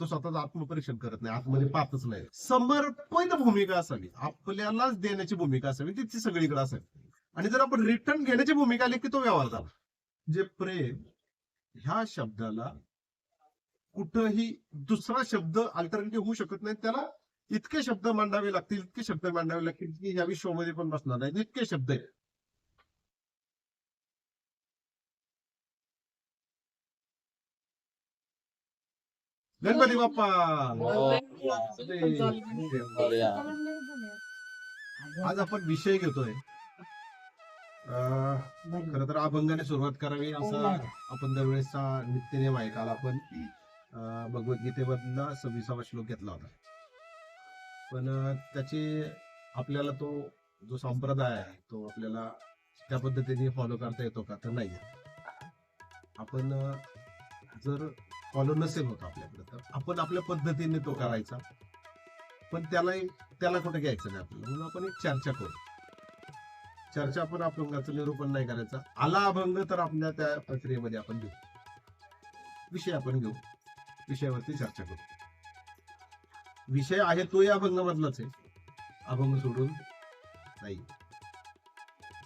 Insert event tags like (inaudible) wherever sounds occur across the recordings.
तो स्वतःच आत्मपरीक्षण करत नाही आतमध्ये पाहतच नाही. समर्पण भूमिका असावी. आपल्यालाच देण्याची भूमिका असावी ती सगळीकडे असावी. आणि जर आपण रिटर्न घेण्याची भूमिका आली की तो व्यवहार झाला. जे प्रेम ह्या शब्दाला कुठंही दुसरा शब्द अल्टरनेटिव्ह होऊ शकत नाही. त्याला इतके शब्द मांडावे लागतील इतके शब्द मांडावे लागतील की या विश्वामध्ये पण बसणार नाही. इतके शब्द आहेत. गणपती बाप्पा. आज आपण विषय घेतोय. खर तर अभंगाने सुरुवात करावी असा आपण दरवेळेसचा नित्यनेम आहे. काल आपण भगवद्गीतेमधला सव्वीसावा श्लोक घेतला होता. पण त्याचे आपल्याला तो जो संप्रदाय आहे तो आपल्याला त्या पद्धतीने फॉलो करता येतो का? तर नाही आपण जर फॉलो नसेल होत आपल्याकडे तर आपण आपल्या पद्धतीने तो करायचा. पण त्याला त्याला कुठे घ्यायचं नाही आपल्याला? म्हणून आपण एक चर्चा करू. चर्चा आपण अभंगाचं निरूपण नाही करायचं. आला अभंग तर आपल्या त्या प्रक्रियेमध्ये आपण घेऊ विषय आपण घेऊ. विषयावरती चर्चा करू. विषय आहे तो या अभंगामधलाच आहे. अभंग सोडून नाही.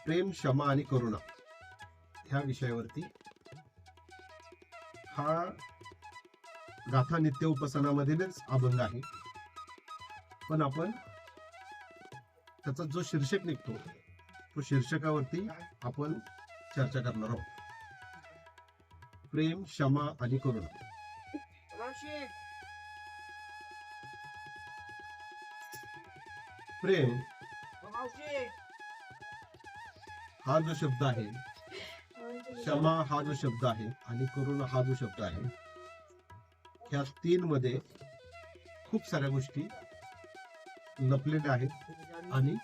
प्रेम क्षमा आणि करुणा ह्या विषयावरती हा गाथा नित्य उपासनामधीलच अभंग आहे. पण आपण त्याचा जो शीर्षक निघतो तो शीर्षकावरती आपण चर्चा करणार आहोत. प्रेम क्षमा आणि करुणा. प्रेम हा जो शब्द आहे क्षमा हा जो शब्द आहे आणि करुणा हा जो शब्द आहे ह्या तीन मध्ये खूप साऱ्या गोष्टी लपलेल्या आहेत आणि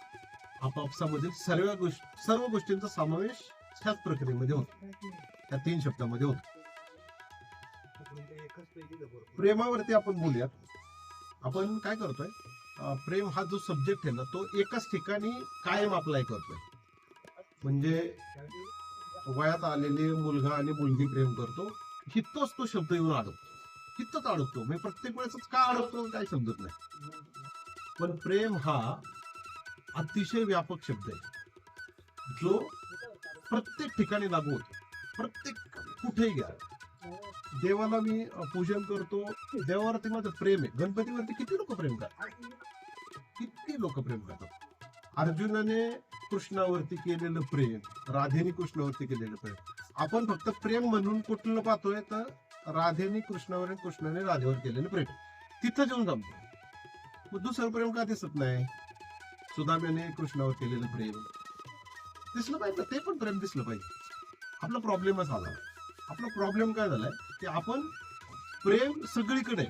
आपापसामधील सर्व गोष्टी सर्व गोष्टींचा समावेश ह्याच प्रक्रियेमध्ये होतो. त्या तीन शब्दामध्ये होतो. प्रेमावरती आपण बोलूयात. आपण काय करतोय? प्रेम हा जो सब्जेक्ट आहे ना तो एकाच ठिकाणी कायम अप्लाय करतोय. म्हणजे वयात आलेले मुलगा आणि मुलगी प्रेम करतो हितच तो शब्द येऊन अडकतो. हितच अडकतो. म्हणजे प्रत्येक वेळेस का अडकतो काही समजत नाही. पण प्रेम हा अतिशय व्यापक शब्द आहे. जो प्रत्येक ठिकाणी लागू होतो. प्रत्येक कुठेही घ्या देवाला मी पूजन करतो. देवावरती माझं प्रेम आहे. गणपतीवरती किती लोक प्रेम करतात? किती लोक प्रेम करतात? अर्जुनाने कृष्णावरती केलेलं प्रेम राधेने कृष्णावरती केलेलं प्रेम. आपण फक्त प्रेम म्हणून कुठलं पाहतोय तर राधेने कृष्णावर आणि कृष्णाने राधेवर केलेलं प्रेम. तिथं जाऊन जमतो मग दुसरं प्रेम का दिसत नाही? सुदाम्याने कृष्णावर केलेलं प्रेम. दिसलं पाहिजे ते पण प्रेम दिसलं पाहिजे. आपला प्रॉब्लेमच आला आपला प्रॉब्लेम काय झालाय? की आपण प्रेम सगळीकडे.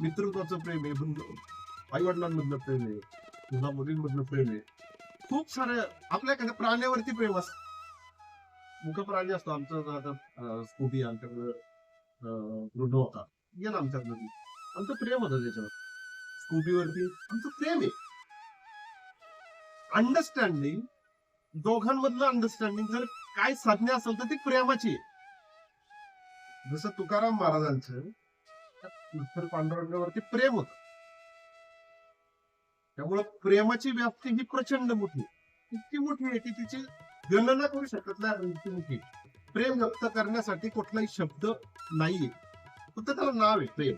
मित्रत्वाचं प्रेम आहे बंधू आई वडिलांमधलं प्रेम आहे मुला मुलींमधलं प्रेम आहे. खूप सारे आपल्या कसं प्राण्यावरती प्रेम असत. मुख प्राणी असतो आमचं आता स्कूटी आमच्याकडं रुडो होता. गेला आमच्याकडं आमचं प्रेम होतं त्याच्यावर. स्कूटीवरती आमचं प्रेम आहे. अंडरस्टँडिंग दोघांमधलं अंडरस्टँडिंग जर काय साधने असेल तर ती प्रेमाची आहे. जसं तुकाराम महाराजांचं विठ्ठल पांडुरंगावरती प्रेम होतं. त्यामुळं प्रेमाची व्याप्ती ही प्रचंड मोठी आहे. इतकी मोठी आहे की तिची गणना करू शकत नाही इतकी मोठी प्रेम व्यक्त करण्यासाठी कुठलाही शब्द नाहीये. फक्त त्याला नाव आहे प्रेम.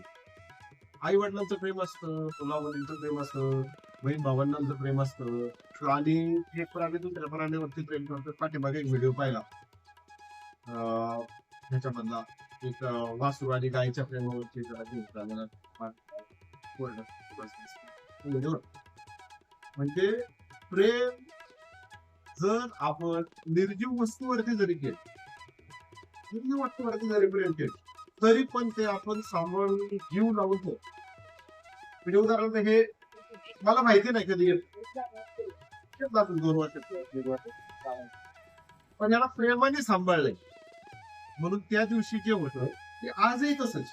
आई वडिलांचं प्रेम असतं मुलावलींचं प्रेम असतं बहीण भावंडांचं प्रेम असतं. आणि एक प्राणी दुसऱ्या प्राण्यावरती प्रेम करतात पाठीमागे एक व्हिडिओ पाहिला. अं, ह्याच्यामधला एक अं, वासरू आणि गायीच्या प्रेमावरती जरा म्हणजे प्रेम जर आपण निर्जीव वस्तूवरती जरी केलं निर्जीव वस्तूवरती जरी प्रेम केलं तरी पण ते आपण सांभाळून जीव लावून म्हणजे उदाहरणार्थ हे मला माहिती नाही कधी दोन वर्ष पण याला प्रेमाने सांभाळलंय. म्हणून त्या दिवशी जे होत ते आजही तसंच.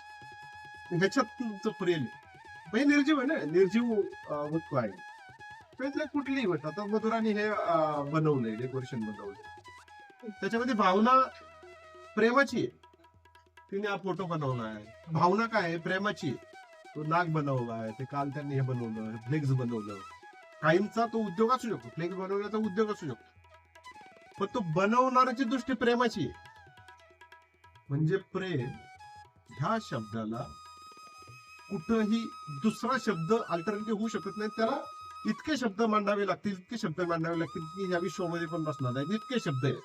ह्याच्यात तुमचं प्रेम आहे. म्हणजे निर्जीव आहे ना निर्जीव वस्तू आहे. त्यातले कुठलीही गोष्ट. आता मधुराने हे बनवलंय डेकोरेशन बनवलंय. त्याच्यामध्ये भावना प्रेमाची आहे. तिने हा फोटो आहे. भावना काय आहे? प्रेमाची तो नाग आहे. ते काल त्यांनी हे बनवलं फ्लेक्स बनवलं. काहींचा तो उद्योग असू शकतो. फ्लेक्स बनवण्याचा उद्योग असू शकतो. पण तो बनवणाऱ्याची दृष्टी प्रेमाची आहे. म्हणजे प्रेम ह्या शब्दाला कुठंही दुसरा शब्द अल्टरनेटिव्ह होऊ शकत नाही. त्याला इतके शब्द मांडावे लागतील इतके शब्द मांडावे लागतील की या विश्वामध्ये पण बसणार नाही. इतके शब्द आहेत.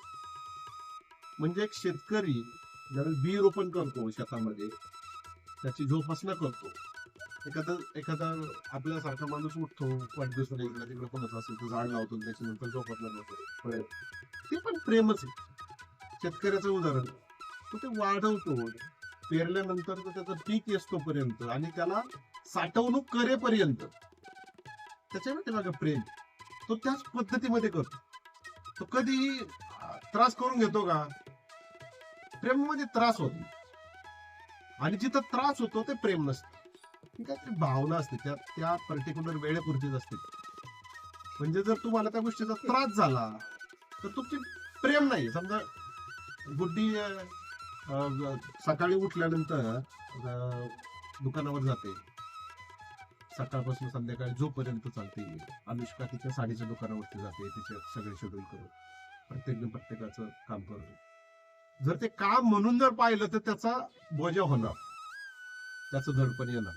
म्हणजे एक शेतकरी ज्यावेळेस बी रोपण करतो शेतामध्ये त्याची जोपासना करतो. एखादा एखादा आपल्यासारखा माणूस उठतो वाढदिवसाला इकडे तिकडे कोणाचं असेल तर झाड लावतो त्याच्यानंतर जोपासना करतो. ते पण प्रेमच आहे. शेतकऱ्याचं उदाहरण. तो ते वाढवतो. पेरल्यानंतर तो त्याचं पीक येतोपर्यंत आणि त्याला साठवणूक करेपर्यंत. त्याच्यामध्ये माझं प्रेम. तो त्याच पद्धतीमध्ये करतो. तो कधी त्रास करून घेतो का प्रेमामध्ये त्रास होत आणि जिथं त्रास होतो ते प्रेम नसतं. काहीतरी भावना असते. त्या त्या पर्टिक्युलर वेळेपुरतीच असते. म्हणजे जर तुम्हाला त्या गोष्टीचा त्रास झाला तर तुमची प्रेम नाही समजा गुड्डी सकाळी उठल्यानंतर दुकानावर जाते. सकाळपासून संध्याकाळी जोपर्यंत चालते अनुष्का तिच्या साडीच्या दुकानावरती जाते तिचे सगळे शेड्यूल करून. प्रत्येक प्रत्येकाचं काम करतो. जर ते काम म्हणून जर पाहिलं तर त्याचा बोजा होणार. त्याचं धडपण येणार.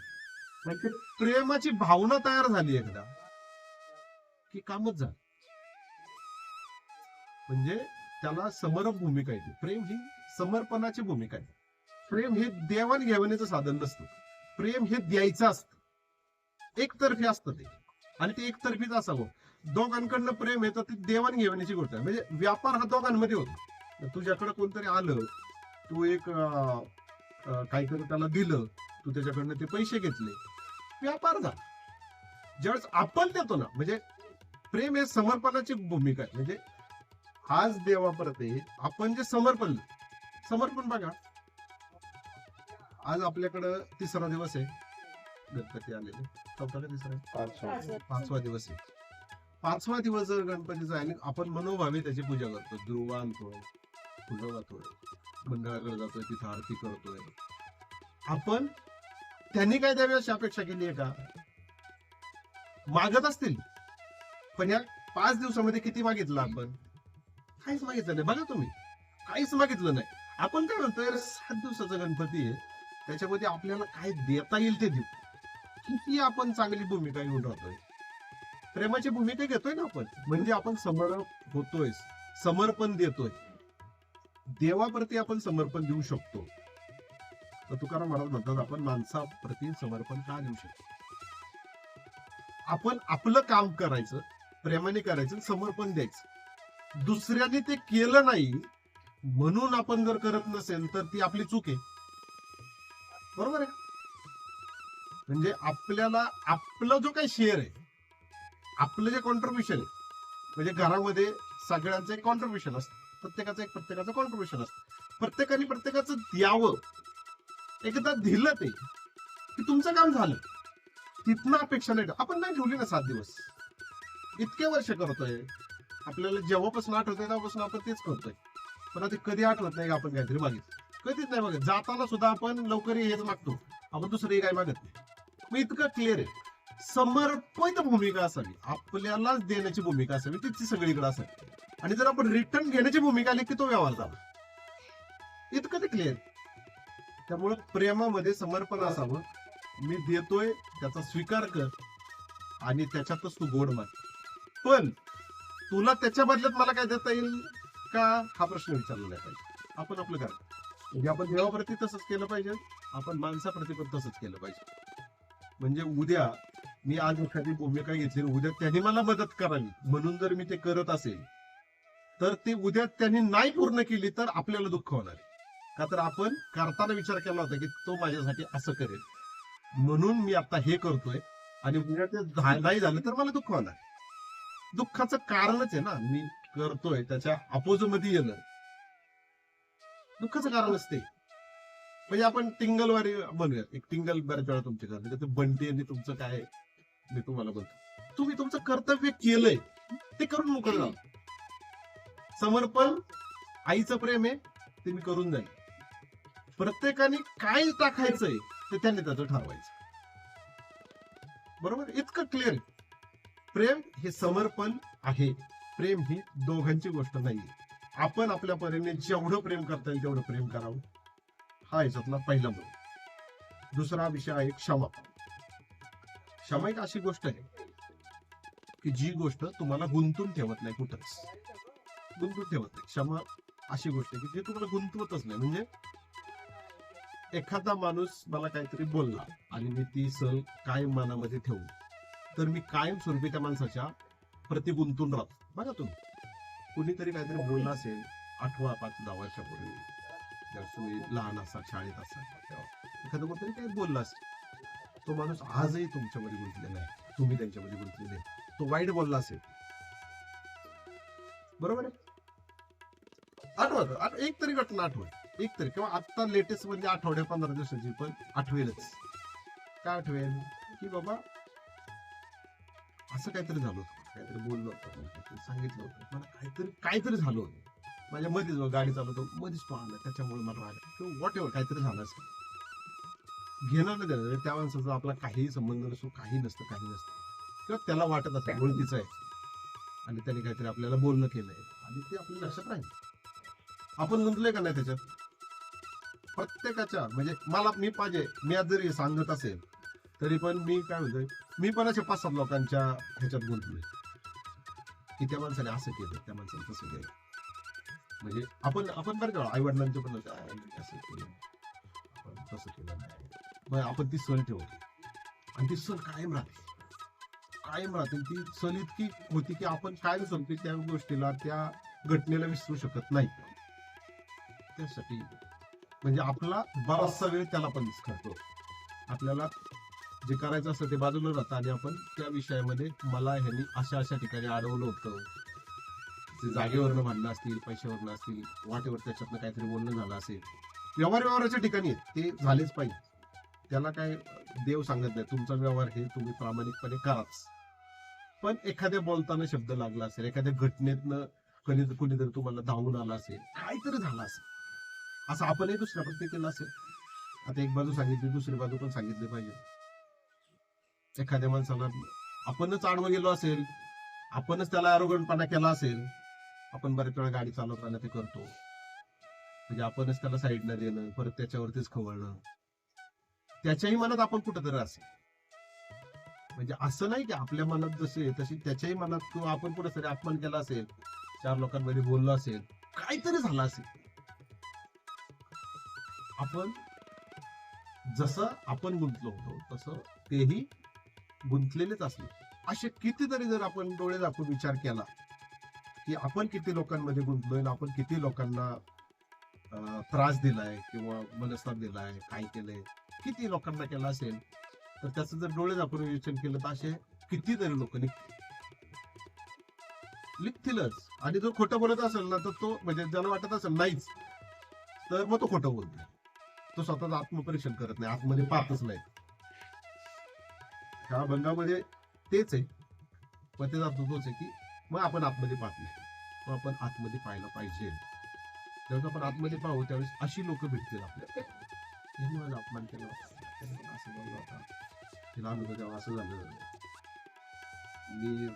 म्हणजे प्रेमाची भावना तयार झाली एकदा की कामच झालं. म्हणजे त्याला समर्प भूमिका येते. प्रेम ही समर्पणाची भूमिका आहे. प्रेम हे देवाणघेवाणीचं साधन नसतं. प्रेम हे द्यायचं असतं. एकतर्फी असतं ते. आणि ते एकतर्फीच असावं. दोघांकडनं प्रेम येतं ते देवाणघेवाणीची गोष्ट आहे. म्हणजे व्यापार हा दोघांमध्ये होतो. तुझ्याकडे कोणतरी आलं तू एक काहीतरी त्याला दिलं तू त्याच्याकडनं ते पैसे घेतले. व्यापार झाला. ज्यावेळेस आपण देतो ना म्हणजे प्रेम हे समर्पणाची भूमिका आहे. म्हणजे आज देवापर्यंत आहे. आपण जे समर्पण समर्पण बघा. आज आपल्याकडं तिसरा दिवस आहे. गणपती आलेले. चौथा का तिसरा? पाचवा. दिवस आहे. पाचवा दिवस जर गणपतीचा आहे आणि आपण मनोभावे त्याची पूजा करतो. दुर्वा आणतोय फुलं जातोय मंडळाकडे जातोय तिथं आरती करतोय. आपण त्यांनी काय द्यावी अशी अपेक्षा केली आहे का? मागत असतील. पण या पाच दिवसामध्ये किती मागितलं आपण? काहीच मागितलं नाही. बघा तुम्ही. काहीच मागितलं नाही. आपण काय म्हणतोय अरे सात दिवसाचा गणपती आहे. त्याच्यामध्ये आपल्याला काय देता येईल ते देऊ. किती आपण चांगली भूमिका घेऊन राहतोय? प्रेमाची भूमिका घेतोय ना आपण? म्हणजे आपण समर्प होतोय समर्पण देतोय. देवाप्रती आपण समर्पण देऊ शकतो. तर तुकाराम महाराज म्हणतात आपण माणसाप्रती समर्पण का देऊ शकतो? आपण आपलं काम करायचं प्रेमाने करायचं समर्पण द्यायचं. दुसऱ्याने ते केलं नाही म्हणून आपण जर करत नसेल तर ती आपली चूक आहे. बरोबर आहे म्हणजे आपल्याला आपला जो काही शेअर आहे आपलं जे कॉन्ट्रीब्युशन आहे म्हणजे घरामध्ये सगळ्यांचं एक कॉन्ट्रीब्युशन असतं प्रत्येकाचं एक प्रत्येकाचं कॉन्ट्रीब्युशन असतं. प्रत्येकाने प्रत्येकाचं द्यावं. एकदा दिलं ते की तुमचं काम झालं. तिथनं अपेक्षा नाही आपण नाही ठेवली ना सात दिवस. इतके वर्ष करतोय. आपल्याला जेव्हापासून आठवतंय तेव्हापासून आपण तेच करतोय. पण आता कधी आठवत नाही का आपण काहीतरी मागितलं कधीच नाही मागत जाताना सुद्धा आपण लवकर हेच मागतो. आपण दुसरंही काय मागत नाही. मग इतकं क्लिअर आहे. समर्पित भूमिका असावी. आपल्यालाच देण्याची भूमिका असावी ती सगळीकडे असावी. आणि जर आपण रिटर्न घेण्याची भूमिका आली की तो व्यवहार झाला. इतकं ते क्लिअर त्यामुळे प्रेमामध्ये समर्पण असावं. मी देतोय त्याचा स्वीकार कर आणि त्याच्यातच तू गोड मान पण तुला त्याच्या बदल्यात मला काय देता येईल का? हा प्रश्न विचारला नाही पाहिजे. आपण आपलं करा म्हणजे आपण देवाप्रती तसंच केलं पाहिजे. आपण माणसाप्रती पण तसंच केलं पाहिजे. म्हणजे उद्या मी आज एखादी भूमिका घेतली उद्या त्यांनी मला मदत करावी म्हणून जर मी ते करत असेल तर ते उद्या त्यांनी नाही पूर्ण केली तर आपल्याला दुःख होणार का तर आपण करताना विचार केला होता की तो माझ्यासाठी असं करेल. म्हणून मी आता हे करतोय आणि उद्या ते नाही झालं तर मला दुःख होणार दुःखाचं कारणच आहे ना मी करतोय त्याच्या अपोजमध्ये येणं. दुःखाचं कारण असते. म्हणजे आपण टिंगलवारी म्हणूया एक टिंगल बऱ्याच वेळा तुमच्या घरात म्हणजे बंटी आणि तुमचं काय आहे, मी तुम्हाला बोलतो. तुम्ही तुमचं कर्तव्य केलंय. ते करून मोकळ समर्पण आईचं प्रेम आहे ते मी करून जाईल. प्रत्येकाने काय टाकायचंय ते त्यांनी त्याचं ठरवायचं. बरोबर? इतकं क्लिअर प्रेम हे समर्पण आहे. प्रेम ही दोघांची गोष्ट नाहीये. आपण आपल्या परीने जेवढं प्रेम करता येईल तेवढं प्रेम करावं. हा याच्यातला पहिला मुद्दा. दुसरा विषय आहे क्षमा. क्षमा एक अशी गोष्ट आहे की जी गोष्ट तुम्हाला गुंतून ठेवत नाही कुठंच. गुंतून ठेवत नाही. क्षमा अशी गोष्ट आहे की जी तुम्हाला गुंतवतच नाही. म्हणजे एखादा माणूस मला काहीतरी बोलला आणि मी ती सण कायम मनामध्ये ठेवू तर मी कायम स्वरूपी त्या माणसाच्या प्रति गुंतून राहतो. बघा तुम्ही. कुणीतरी काहीतरी बोलला असेल आठवा पाच दहा वर्षापूर्वी. ज्यावेळेस तुम्ही लहान असाल शाळेत असाल तेव्हा एखादं कोणतरी काही बोलला असेल. तो माणूस आजही तुमच्यामध्ये गुंतलेला आहे. तुम्ही त्यांच्यामध्ये गुंतलेले आहे. तो वाईट बोलला असेल. बरोबर आहे? आठवत एक तरी घटना आठवत एक तरी किंवा आता लेटेस्ट म्हणजे आठवड्या पंधरा दिवसाची पण आठवेलच. काय आठवेल? की बाबा असं काहीतरी झालं होतं. काहीतरी बोललो होतं. काहीतरी सांगितलं होतं. मला काहीतरी काहीतरी झालं होतं. माझ्या मध्येच बघ, गाडी चालवतो मध्येच तो आला त्याच्यामुळे मला राग. किंवा वॉट एव्हर काहीतरी झालं असेल घेणार नाही देणार. त्या माणसाचा आपला काहीही संबंध नसतो काही नसतं काही नसतं. किंवा त्याला वाटत असेल ओळखीचं आहे. आणि त्याने काहीतरी आपल्याला बोलणं केलंय. आणि ते आपल्या लक्षात राहील. आपण गुंतलोय का नाही त्याच्यात? प्रत्येकाच्या म्हणजे मला मी पाहिजे मी आज जरी सांगत असेल तरी पण मी काय म्हणतोय मी पण अशा पाच सात लोकांच्या ह्याच्यात गुंतलोय. की त्या माणसाने असं केलं त्या माणसाने तसं केलं. म्हणजे आपण आपण बरं का आई वडिलांचं पण असं केलं. आपण तसं केलं नाही. मग आपण ती सण ठेवली. आणि ती सण कायम राहते. कायम राहते. ती सण इतकी होती की आपण काय समते त्या गोष्टीला त्या घटनेला विसरू शकत नाही. त्यासाठी म्हणजे आपला बराचसा वेळ त्याला पण करतो. आपल्याला जे करायचं असतं ते बाजूला राहतं आणि आपण त्या विषयामध्ये मला ह्यांनी अशा अशा ठिकाणी अडवलं होतं. ते जागेवरनं भांडणं असतील पैशावरनं असतील वाटेवर त्याच्यातनं काहीतरी बोलणं झालं असेल. व्यवहार व्यवहाराच्या ठिकाणी ते झालेच पाहिजे. त्याला काय देव सांगत नाही तुमचा व्यवहार हे तुम्ही प्रामाणिकपणे कराच. पण एखाद्या बोलताना शब्द लागला असेल एखाद्या घटनेतनं कधी कुणीतरी तुम्हाला धावून आला असेल काहीतरी झालं असेल. असं आपणही दुसऱ्या प्रत्येक केलं असेल. आता एक बाजू सांगितली दुसरी बाजू पण सांगितली पाहिजे. एखाद्या माणसाला आपणच आडवं गेलो असेल आपणच त्याला आरोग्यपणा केला असेल आपण बऱ्याच वेळा गाडी चालवताना ते करतो. म्हणजे आपणच त्याला साईडला देणं परत त्याच्यावरतीच खवळणं. त्याच्याही मनात आपण कुठंतरी असेल. म्हणजे असं नाही की आपल्या मनात जसे तशी त्याच्याही मनात किंवा आपण कुठेतरी अपमान केला असेल चार लोकांमध्ये बोललो असेल काहीतरी झालं असेल. आपण जसं आपण गुंतलो होतो तसं तेही गुंतलेलेच असले. असे कितीतरी जर आपण डोळे दाखवून विचार केला की आपण किती लोकांमध्ये गुंतलोय आपण किती लोकांना त्रास दिलाय किंवा मनस्ताप दिलाय काय केलंय किती लोकांना केला असेल तर त्याचं जर डोळे आपण विवेचन केलं तर असे कितीतरी लोक लिखतीलच आणि जो खोटं बोलत असेल ना तर तो म्हणजे ज्याला वाटत असेल नाहीच तर मग तो खोटं बोलतो तो स्वतःच आत्मपरीक्षण करत नाही आतमध्ये पाहतच नाही. ह्या भंगामध्ये तेच आहे. पण त्याचा अर्थ तोच आहे की मग आपण आतमध्ये पाहत नाही. मग आपण आतमध्ये पाहायला पाहिजे. जेव्हा आपण आतमध्ये पाहू त्यावेळेस अशी लोक भेटतील आपल्याला. अपमान केला. असं बोलला होता तिला अनुभव द्यावा असं झालं. मी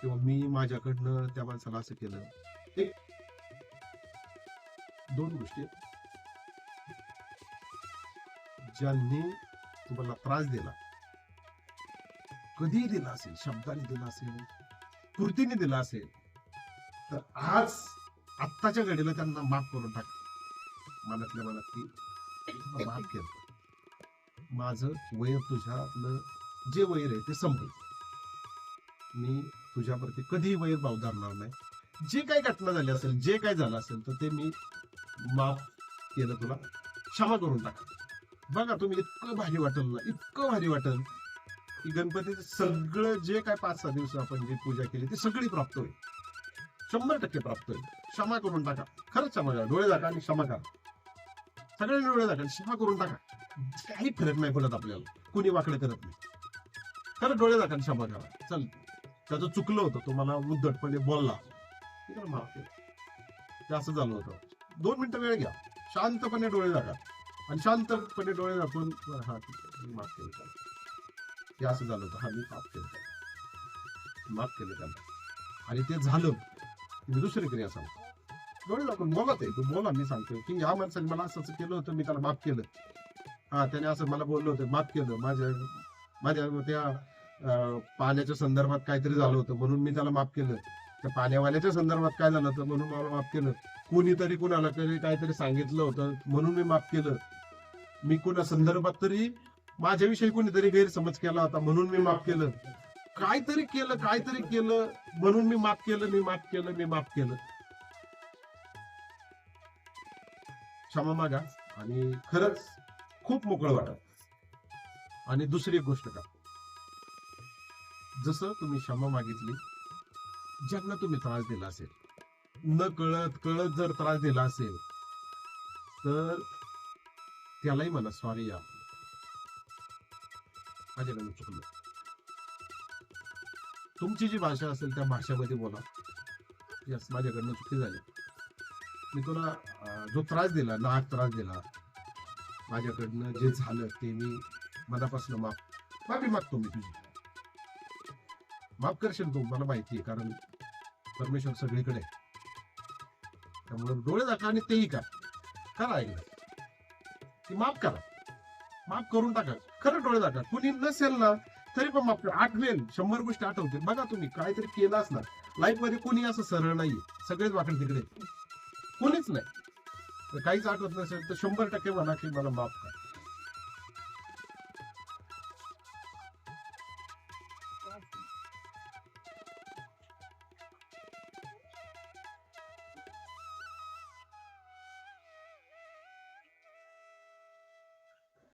किंवा मी माझ्याकडनं त्या माणसाला असं केलं. एक दोन गोष्टी. आहेत. ज्यांनी तुम्हाला त्रास दिला कधीही दिला असेल शब्दाने दिला असेल कृतीने दिला असेल तर आज आत्ताच्या घडीला त्यांना माफ करून टाक. मनातल्या मनात की माफ (laughs) केलं. माझं वैर तुझ्यातलं जे वैर आहे ते संपलं. मी तुझ्यावरती कधीही वैर भाव धरणार नाही. जे काही घटना झाली असेल जे काही झालं असेल तर ते मी माफ केलं तुला. क्षमा करून टाक. बघा तुम्ही इतकं भारी वाटेल ना इतकं भारी वाटेल. की गणपतीचं सगळं जे काय पाच सहा दिवस आपण जी पूजा केली ती सगळी प्राप्त होईल. शंभर टक्के प्राप्त होईल. क्षमा करून टाका. खरंच क्षमा करा. डोळे दाखा आणि क्षमा करा. सगळ्यांनी डोळे दाखा क्षमा करून टाका. काही फरक नाही पडत आपल्याला. कुणी वाकडे करत नाही. खरं डोळे दाखा क्षमा करा. चल. त्याचं चुकलं होतं. तुम्हाला उद्धटपणे बोलला. माफ ते असं झालं होतं. दोन मिनिटं वेळ घ्या. शांतपणे डोळे दाखा आणि शांतपणे डोळे दाखवून हा ठीक आहे, माफ केलं ते असं झालं होतं. हा मी माफ केलं माफ केलं त्याला. आणि ते झालं. मी दुसरी क्रिया सांगतो. डोळे लागून बोलत आहे. तू बोला मी सांगतो की या माणसाने मला असं असं केलं होतं मी त्याला माफ केलं. हा त्याने असं मला बोललं होतं माफ केलं. माझ्या माझ्या त्या पाण्याच्या संदर्भात काहीतरी झालं होतं म्हणून मी त्याला माफ केलं. त्या पाण्यावाल्याच्या संदर्भात काय झालं होतं म्हणून मला माफ केलं. कोणीतरी कुणाला तरी काहीतरी सांगितलं होतं म्हणून मी माफ केलं. मी कुणा संदर्भात तरी माझ्याविषयी कोणीतरी गैरसमज केला होता म्हणून मी माफ केलं. काहीतरी केलं काहीतरी केलं म्हणून मी माफ केलं मी माफ केलं मी माफ केलं. क्षमा मागा आणि खरंच खूप मोकळं वाटत आणि दुसरी एक गोष्ट का? जसं तुम्ही क्षमा मागितली ज्यांना तुम्ही त्रास दिला असेल न कळत कळत जर त्रास दिला असेल तर त्यालाही म्हणा सॉरी या माझ्याकडून चुकलं तुमची जी भाषा असेल त्या भाषेमध्ये बोला. यस माझ्याकडनं चुकी झाली. मी तुला जो त्रास दिला नाहक त्रास दिला माझ्याकडनं जे झालं ते मी मनापासून माफ माफी मागतो मी तुझी. माफ करशील तू मला माहिती आहे कारण परमेश्वर सगळीकडे त्यामुळे डोळे दाखवा आणि तेही करा. ऐकलं ती माफ करा. माफ करून टाका. खरं डोळे दाखवा कुणी नसेल ना तरी पण माफ करा. आठवेल. शंभर गोष्टी आठवतील. बघा तुम्ही काहीतरी केलं असणार. लाईफमध्ये कोणी असं सरळ नाहीये. सगळेच वाकडे तिकडे कोणीच नाही. तर काहीच आठवत नसेल तर शंभर टक्के म्हणा की मला माफ करा.